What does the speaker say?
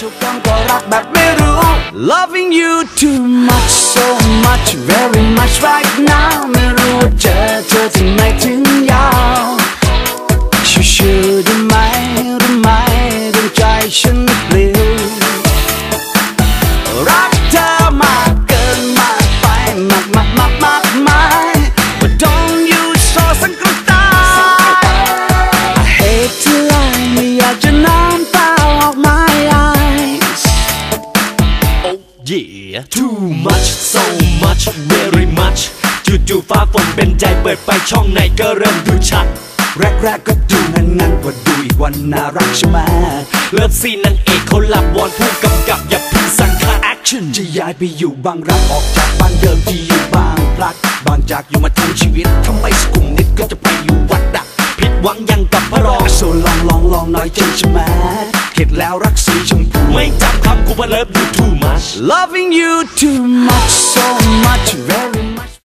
ทุกครั้งก็รักแบบไม่รู้ Loving you too much so much very much right now ไม่รู้ว่าเจอเธอที่ไหนถึงยาวชิวๆได้ไหมได้ไหมดวงใจฉันเปลี่ยวรักเธอมากเกินมากไปมากมากมากมาก Yeah too much so much very much จู่ๆฟ้าฝนเป็นใจเปิดไปช่องไหนก็เริ่มดูชัด แรกๆก็ดูงันงั้นๆว่าดูอีกวันน่ารักใช่ไหมเลิฟซีนนางเอกเขาหลับวอนผู้กำกับอย่าพึ่งสั่งค่าแอคชั่นจะย้ายไปอยู่บางรักออกจากบ้านเดิมที่อยู่บางพลัดบางจากอยู่มาทั้งชีวิตทำไมสกุมนิดก็จะไปอยู่วัดดักผิดหวังยังกับพระรองโซลองลองลองน่อยใจใช่ไหมเข็ดแล้วรักสีชมพูไม่จำคำกูว่าเลิฟ you too much Loving you too much so much